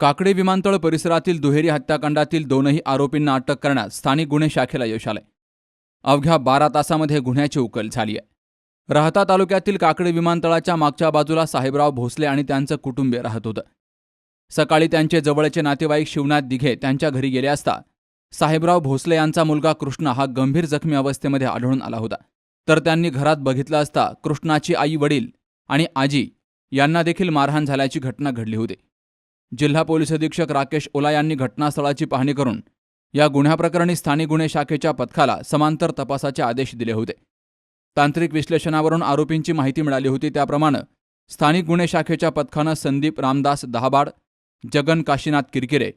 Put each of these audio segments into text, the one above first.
काकडे विमानतळ परिसरातील दुहेरी हत्याकांडातील दोनही आरोपींना अटक करण्यात स्थानिक गुन्हे शाखेला यश आलंय. अवघ्या बारा तासामध्ये गुन्ह्याची उकल झाली आहे. राहता तालुक्यातील काकडे विमानतळाच्या मागच्या बाजूला साहेबराव भोसले आणि त्यांचं कुटुंबीय राहत होतं. सकाळी त्यांचे जवळचे नातेवाईक शिवनाथ दिघे त्यांच्या घरी गेले असता साहेबराव भोसले यांचा मुलगा कृष्णा हा गंभीर जखमी अवस्थेमध्ये आढळून आला होता. तर त्यांनी घरात बघितलं असता कृष्णाची आई वडील आणि आजी यांना देखील मारहाण झाल्याची घटना घडली होती. जिल्हा पोलीस अधीक्षक राकेश ओला यांनी घटनास्थळाची पाहणी करून या गुन्ह्याप्रकरणी स्थानिक गुन्हे शाखेच्या पथकाला समांतर तपासाचे आदेश दिले होते. तांत्रिक विश्लेषणावरून आरोपींची माहिती मिळाली होती. त्याप्रमाणे स्थानिक गुन्हे शाखेच्या पथकानं संदीप रामदास दहाबाड जगन काशीनाथ किरकिरे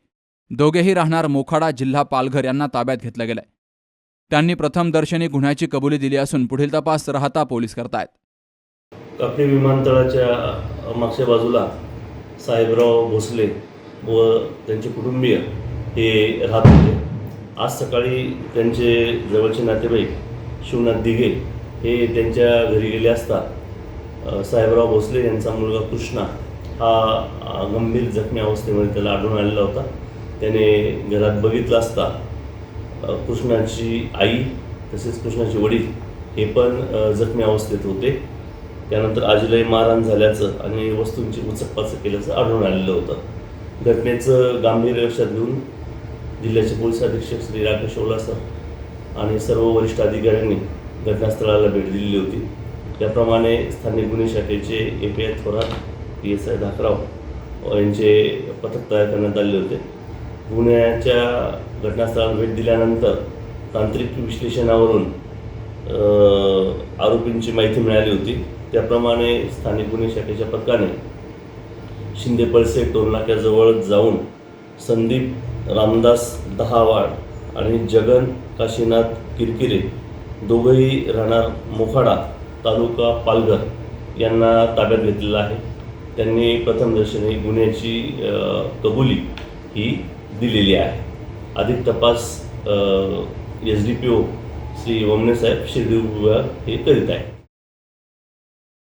दोघेही राहणार मोखाडा जिल्हा पालघर यांना ताब्यात घेतलं गेलंय. त्यांनी प्रथम दर्शनी गुन्ह्याची कबुली दिली असून पुढील तपास राहता पोलीस करतायत. कापडी विमानतळाच्या मागच्या बाजूला साहेबराव भोसले व त्यांचे कुटुंबीय हे राहत होते. आज सकाळी त्यांचे जवळचे नातेवाईक शिवनाथ दिघे हे त्यांच्या घरी गेले असता साहेबराव भोसले यांचा मुलगा कृष्णा हा गंभीर जखमी अवस्थेमध्ये त्याला आढळून आलेला होता. त्याने घरात बघितलं असता कृष्णाची आई तसेच कृष्णाचे वडील हे पण जखमी अवस्थेत होते. त्यानंतर आजीलाही मारहाण झाल्याचं आणि वस्तूंची उचकपाचक केल्याचं आढळून आलेलं होतं. घटनेचं गांभीर्य लक्षात घेऊन जिल्ह्याचे पोलीस अधीक्षक श्री राकेश ओला सर आणि सर्व वरिष्ठ अधिकाऱ्यांनी घटनास्थळाला भेट दिलेली होती. त्याप्रमाणे स्थानिक गुन्हे शाखेचे A P I Thorat P S I Dhakrao यांचे पथक तयार करण्यात आले होते. गुन्ह्याच्या घटनास्थळाला भेट दिल्यानंतर तांत्रिक विश्लेषणावरून आरोपींची माहिती मिळाली होती. त्याप्रमाणे स्थानिक गुन्हे शाखेच्या पथकाने शिंदे पळसे टोलनाक्याजवळ जाऊन संदीप रामदास दहावाड आणि जगन काशीनाथ किरकिरे दोघंही राहणार मोखाडा तालुका पालघर यांना ताब्यात घेतलेला आहे. त्यांनी प्रथमदर्शनी गुन्ह्याची कबुली ही दिलेली आहे. अधिक तपास S D P O Shri Wamane साहेब शिर्डी हे करीत आहे